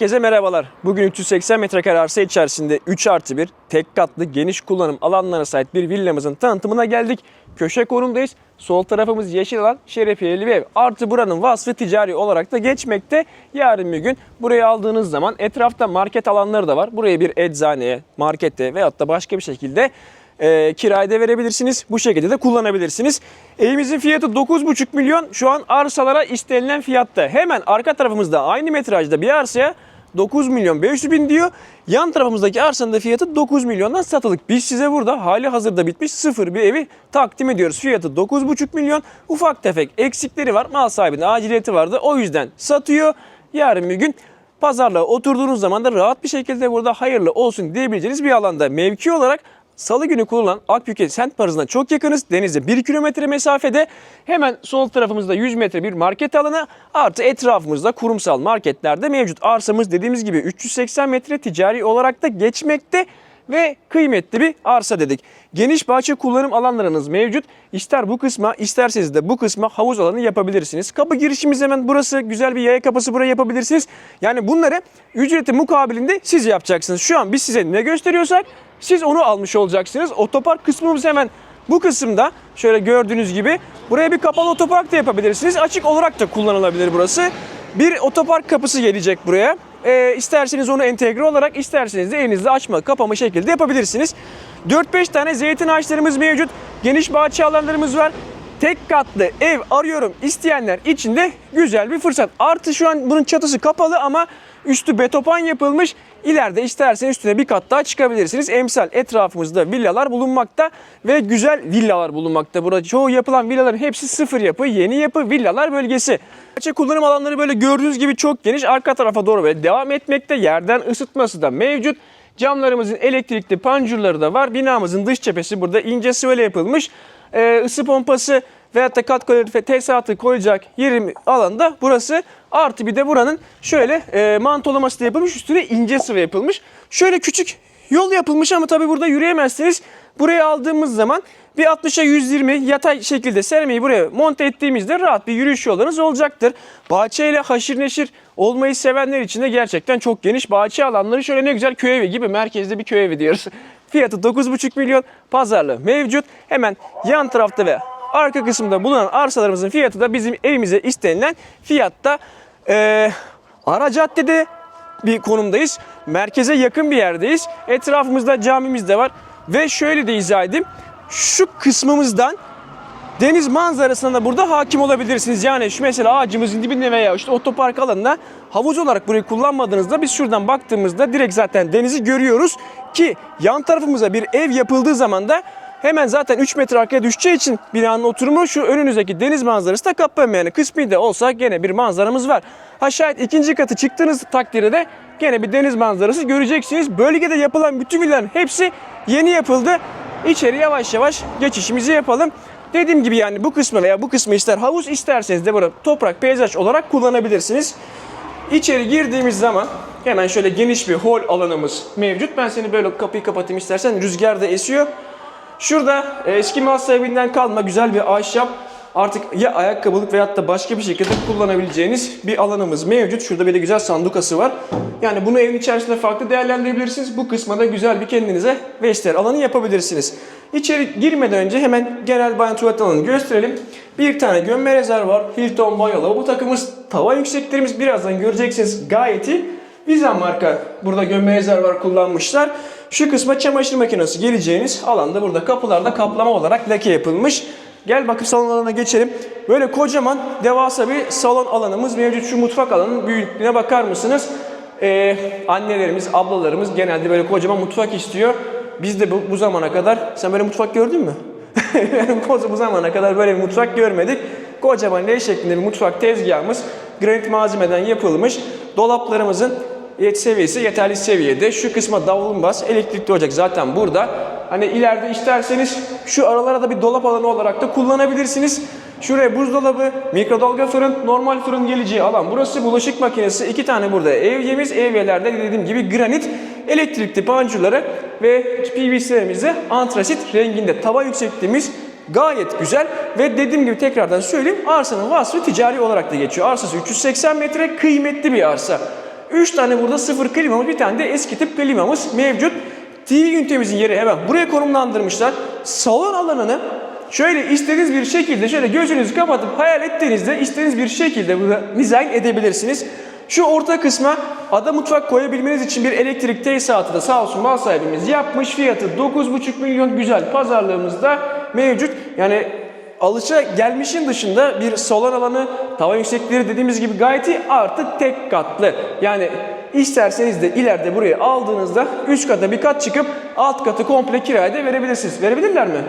Herkese merhabalar. Bugün 380 metrekare arsa içerisinde 3 artı 1 tek katlı geniş kullanım alanlarına sahip bir villamızın tanıtımına geldik. Köşe konumdayız. Sol tarafımız yeşil alan şerefiyeli bir ev. Artı buranın vasfı ticari olarak da geçmekte. Yarın bir gün burayı aldığınız zaman etrafta market alanları da var. Buraya bir eczaneye, markete veyahut da başka bir şekilde e, kiraya da verebilirsiniz. Bu şekilde de kullanabilirsiniz. Evimizin fiyatı 9,5 milyon. Şu an arsalara istenilen fiyatta. Hemen arka tarafımızda aynı metrajda bir arsaya 9 milyon 500 bin diyor. Yan tarafımızdaki arsanın da fiyatı 9 milyondan satılık. Biz size burada hali hazırda bitmiş sıfır bir evi takdim ediyoruz. Fiyatı 9,5 milyon. Ufak tefek eksikleri var. Mal sahibinin aciliyeti vardı. O yüzden satıyor. Yarın bir gün pazarlığa oturduğunuz zaman da rahat bir şekilde burada hayırlı olsun diyebileceğiniz bir alanda mevki olarak Salı günü kurulan Akbük'e Sent Barajı'na çok yakınız. Denize 1 kilometre mesafede. Hemen sol tarafımızda 100 metre bir market alanı. Artı etrafımızda kurumsal marketler de mevcut. Arsamız dediğimiz gibi 380 metre ticari olarak da geçmekte ve kıymetli bir arsa dedik. Geniş bahçe kullanım alanlarınız mevcut. İster bu kısma isterseniz de bu kısma havuz alanı yapabilirsiniz. Kapı girişimiz hemen burası. Güzel bir yaya kapısı buraya yapabilirsiniz. Yani bunları ücreti mukabilinde siz yapacaksınız. Şu an biz size ne gösteriyorsak siz onu almış olacaksınız. Otopark kısmımız hemen bu kısımda şöyle gördüğünüz gibi buraya bir kapalı otopark da yapabilirsiniz. Açık olarak da kullanılabilir burası. Bir otopark kapısı gelecek buraya. Ee, isterseniz onu entegre olarak isterseniz de elinizde açma kapama şekilde yapabilirsiniz. 4-5 tane zeytin ağaçlarımız mevcut. Geniş bahçe alanlarımız var. Tek katlı ev arıyorum isteyenler için de güzel bir fırsat. Artı şu an bunun çatısı kapalı ama üstü betopan yapılmış. İleride isterseniz üstüne bir kat daha çıkabilirsiniz. Emsal etrafımızda villalar bulunmakta ve güzel villalar bulunmakta. Burada çoğu yapılan villaların hepsi sıfır yapı, yeni yapı villalar bölgesi. Bahçe kullanım alanları böyle gördüğünüz gibi çok geniş. Arka tarafa doğru böyle devam etmekte. Yerden ısıtması da mevcut. Camlarımızın elektrikli panjurları da var. Binamızın dış cephesi burada ince sıvayla yapılmış. Ee, ısı pompası veyahut da kat kalorifer tesisatı koyacak yerim alanda burası. Artı bir de buranın şöyle e, mantolaması da yapılmış. Üstüne ince sıvı yapılmış. Şöyle küçük yol yapılmış ama tabii burada yürüyemezsiniz. Buraya aldığımız zaman bir 60'a 120 yatay şekilde sermeyi buraya monte ettiğimizde rahat bir yürüyüş yollarınız olacaktır. Bahçeyle haşır neşir olmayı sevenler için de gerçekten çok geniş bahçe alanları. Şöyle ne güzel köy evi gibi merkezde bir köy evi diyoruz. Fiyatı 9,5 milyon pazarlığı mevcut. Hemen yan tarafta ve arka kısımda bulunan arsalarımızın fiyatı da bizim evimize istenilen fiyatta. Ee, ara caddede bir konumdayız. Merkeze yakın bir yerdeyiz. Etrafımızda camimiz de var. Ve şöyle de izah edeyim. Şu kısmımızdan deniz manzarasına da burada hakim olabilirsiniz. Yani şu mesela ağacımızın dibinde veya işte otopark alanında havuz olarak burayı kullanmadığınızda biz şuradan baktığımızda direkt zaten denizi görüyoruz. Ki yan tarafımıza bir ev yapıldığı zaman da hemen zaten 3 metre arkaya düşeceği için binanın oturumu şu önünüzdeki deniz manzarası da kaplamıyor. Yani kısmi de olsa gene bir manzaramız var. Ha ikinci katı çıktığınız takdirde de gene bir deniz manzarası göreceksiniz. Bölgede yapılan bütün villaların hepsi yeni yapıldı. İçeri yavaş yavaş geçişimizi yapalım. Dediğim gibi yani bu kısmı veya bu kısmı ister havuz isterseniz de burada toprak peyzaj olarak kullanabilirsiniz. İçeri girdiğimiz zaman hemen şöyle geniş bir hol alanımız mevcut. Ben seni böyle kapıyı kapatayım istersen rüzgar da esiyor. Şurada e, eski mal sahibinden kalma güzel bir ahşap artık ya ayakkabılık veyahut da başka bir şekilde kullanabileceğiniz bir alanımız mevcut. Şurada bir de güzel sandukası var. Yani bunu evin içerisinde farklı değerlendirebilirsiniz. Bu kısma da güzel bir kendinize vestiyer alanı yapabilirsiniz. İçeri girmeden önce hemen genel banyo tuvalet alanını gösterelim. Bir tane gömme rezervuar, Hilton banyo Bu takımız tavan yükseklerimiz birazdan göreceksiniz gayet iyi. Vizan marka burada gömme rezervuar kullanmışlar. Şu kısma çamaşır makinesi geleceğiniz alanda burada kapılarda kaplama olarak lake yapılmış. Gel bakıp salon alanına geçelim. Böyle kocaman devasa bir salon alanımız mevcut. Şu mutfak alanının büyüklüğüne bakar mısınız? Ee, annelerimiz, ablalarımız genelde böyle kocaman mutfak istiyor. Biz de bu, bu zamana kadar, sen böyle mutfak gördün mü? bu zamana kadar böyle bir mutfak görmedik. Kocaman L şeklinde bir mutfak tezgahımız granit malzemeden yapılmış. Dolaplarımızın seviyesi yeterli seviyede. Şu kısma davlumbaz elektrikli olacak zaten burada. Hani ileride isterseniz şu aralara da bir dolap alanı olarak da kullanabilirsiniz. Şuraya buzdolabı, mikrodalga fırın, normal fırın geleceği alan. Burası bulaşık makinesi. iki tane burada evyemiz. Evyelerde dediğim gibi granit, elektrikli panjurları ve PVC'lerimizi antrasit renginde. Tava yüksekliğimiz gayet güzel ve dediğim gibi tekrardan söyleyeyim arsanın vasfı ticari olarak da geçiyor. Arsası 380 metre kıymetli bir arsa. 3 tane burada sıfır klimamız, bir tane de eski tip klimamız mevcut. TV ünitemizin yeri hemen buraya konumlandırmışlar. Salon alanını şöyle istediğiniz bir şekilde şöyle gözünüzü kapatıp hayal ettiğinizde istediğiniz bir şekilde burada dizayn edebilirsiniz. Şu orta kısma ada mutfak koyabilmeniz için bir elektrik tesisatı da sağ olsun mal sahibimiz yapmış. Fiyatı 9,5 milyon güzel pazarlığımızda mevcut. Yani alışa gelmişin dışında bir salon alanı, tavan yüksekleri dediğimiz gibi gayet iyi artı tek katlı. Yani isterseniz de ileride burayı aldığınızda üst kata bir kat çıkıp alt katı komple kiraya da verebilirsiniz. Verebilirler mi?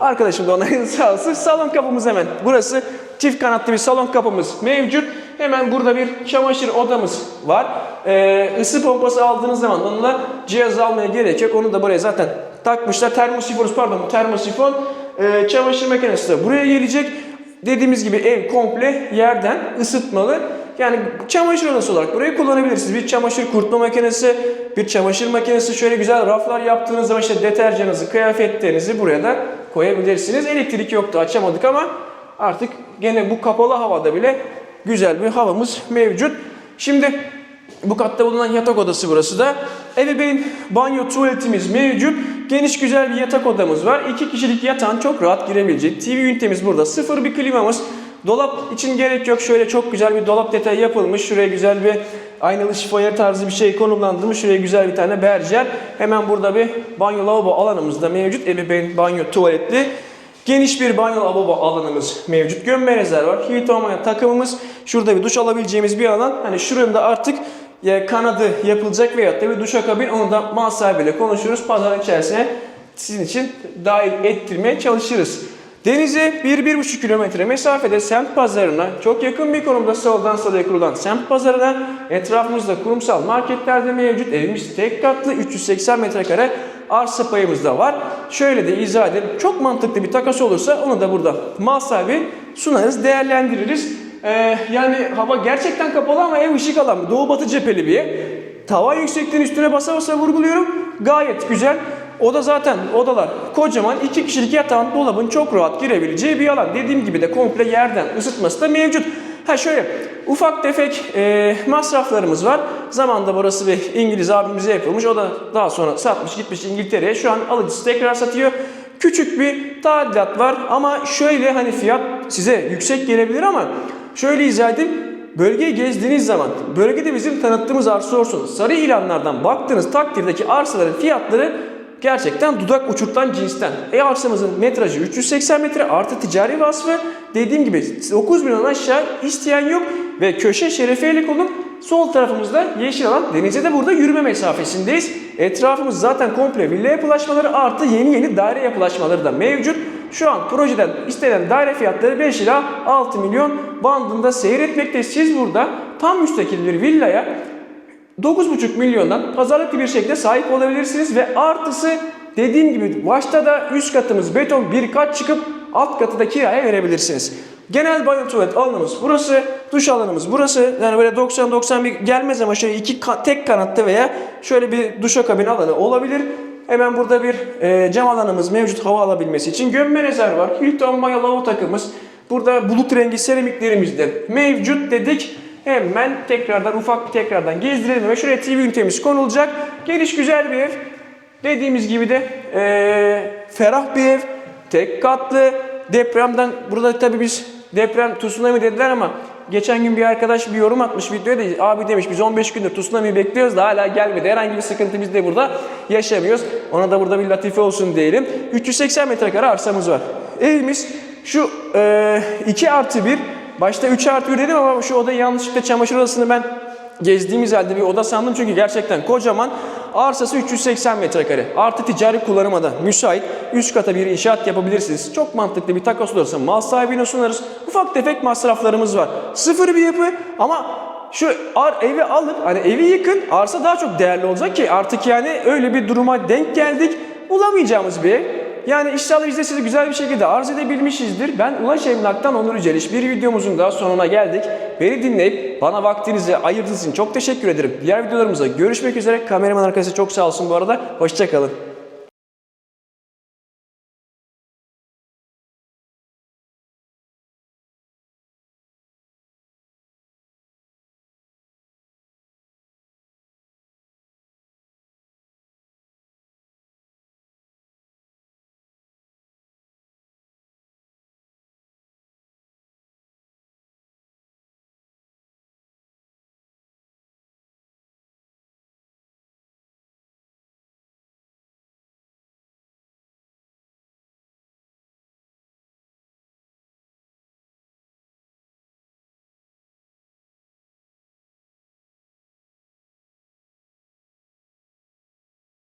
Arkadaşım da onayını sağ olsun. Salon kapımız hemen. Burası çift kanatlı bir salon kapımız mevcut. Hemen burada bir çamaşır odamız var. Ee, ısı pompası aldığınız zaman onunla cihaz almaya gerek yok. Onu da buraya zaten takmışlar. Termosifon, pardon termosifon. Ee, çamaşır makinesi de buraya gelecek. Dediğimiz gibi ev komple yerden ısıtmalı. Yani çamaşır odası olarak burayı kullanabilirsiniz. Bir çamaşır kurutma makinesi, bir çamaşır makinesi şöyle güzel raflar yaptığınız zaman işte deterjanınızı, kıyafetlerinizi buraya da koyabilirsiniz. Elektrik yoktu açamadık ama artık gene bu kapalı havada bile güzel bir havamız mevcut. Şimdi bu katta bulunan yatak odası burası da. Ebeveyn banyo tuvaletimiz mevcut. Geniş güzel bir yatak odamız var. İki kişilik yatağın çok rahat girebilecek. TV ünitemiz burada. Sıfır bir klimamız. Dolap için gerek yok. Şöyle çok güzel bir dolap detayı yapılmış. Şuraya güzel bir aynalı şifonyer tarzı bir şey konumlandırmış. Şuraya güzel bir tane berjer. Hemen burada bir banyo lavabo alanımız da mevcut. Ebeveyn banyo tuvaletli. Geniş bir banyo lavabo alanımız mevcut. Gömme rezerv var. Olmayan takımımız. Şurada bir duş alabileceğimiz bir alan. Hani şurada artık kanadı yapılacak veyahut da bir duşakabin onu da mal sahibiyle konuşuruz. Pazar içerisine sizin için dahil ettirmeye çalışırız. Denize 1-1,5 kilometre mesafede semt pazarına çok yakın bir konumda soldan sola kurulan semt pazarına etrafımızda kurumsal marketlerde mevcut evimiz tek katlı 380 metrekare arsa payımız da var. Şöyle de izah edelim. Çok mantıklı bir takas olursa onu da burada mal sahibi sunarız, değerlendiririz. Ee, yani hava gerçekten kapalı ama ev ışık alan doğu batı cepheli bir ev. Tavan yüksekliğinin üstüne basa basa vurguluyorum. Gayet güzel. O da zaten odalar kocaman iki kişilik yatağın dolabın çok rahat girebileceği bir alan. Dediğim gibi de komple yerden ısıtması da mevcut. Ha şöyle ufak tefek e, masraflarımız var. Zamanda burası bir İngiliz abimize yapılmış. O da daha sonra satmış gitmiş İngiltere'ye. Şu an alıcısı tekrar satıyor. Küçük bir tadilat var ama şöyle hani fiyat size yüksek gelebilir ama şöyle izah edeyim. Bölgeyi gezdiğiniz zaman bölgede bizim tanıttığımız arsa olsun sarı ilanlardan baktığınız takdirdeki arsaların fiyatları gerçekten dudak uçurtan cinsten. E arsamızın metrajı 380 metre artı ticari vasfı dediğim gibi 9 milyon aşağı isteyen yok ve köşe şerefiyeli konum sol tarafımızda yeşil alan denize de burada yürüme mesafesindeyiz. Etrafımız zaten komple villa yapılaşmaları artı yeni yeni daire yapılaşmaları da mevcut. Şu an projeden istenen daire fiyatları 5 ila 6 milyon bandında seyretmekteyiz. Siz burada tam müstakil bir villaya 9,5 milyondan pazarlıklı bir şekilde sahip olabilirsiniz ve artısı dediğim gibi başta da üst katımız beton bir kat çıkıp alt katı da kiraya verebilirsiniz. Genel banyo tuvalet alanımız burası, duş alanımız burası. Yani böyle 90-91 gelmez ama şöyle iki tek kanatta veya şöyle bir duşakabin alanı olabilir. Hemen burada bir e, cam alanımız mevcut hava alabilmesi için. Gömme rezerv var. Hilton banyo lavabo takımız. Burada bulut rengi seramiklerimiz de mevcut dedik. Hemen tekrardan ufak bir tekrardan gezdirelim ve şuraya TV ünitemiz konulacak. Geniş güzel bir ev. Dediğimiz gibi de eee, ferah bir ev. Tek katlı. Depremden burada tabii biz deprem tsunami dediler ama geçen gün bir arkadaş bir yorum atmış videoya da abi demiş biz 15 gündür tsunami bekliyoruz da hala gelmedi. Herhangi bir sıkıntı biz de burada yaşamıyoruz. Ona da burada bir latife olsun diyelim. 380 metrekare arsamız var. Evimiz şu eee 2 artı 1 Başta 3 artı 1 dedim ama şu odayı yanlışlıkla çamaşır odasını ben gezdiğimiz halde bir oda sandım çünkü gerçekten kocaman. Arsası 380 metrekare. Artı ticari kullanıma da müsait. Üst kata bir inşaat yapabilirsiniz. Çok mantıklı bir takas olursa mal sahibine sunarız. Ufak tefek masraflarımız var. Sıfır bir yapı ama şu ar evi alıp hani evi yıkın arsa daha çok değerli olacak ki artık yani öyle bir duruma denk geldik. Bulamayacağımız bir ev. Yani inşallah biz de size güzel bir şekilde arz edebilmişizdir. Ben Ulaş Emlak'tan Onur Yüceliş. Bir videomuzun daha sonuna geldik. Beni dinleyip bana vaktinizi ayırdığınız için çok teşekkür ederim. Diğer videolarımızda görüşmek üzere. Kameraman arkadaşlar çok sağ olsun bu arada. Hoşçakalın.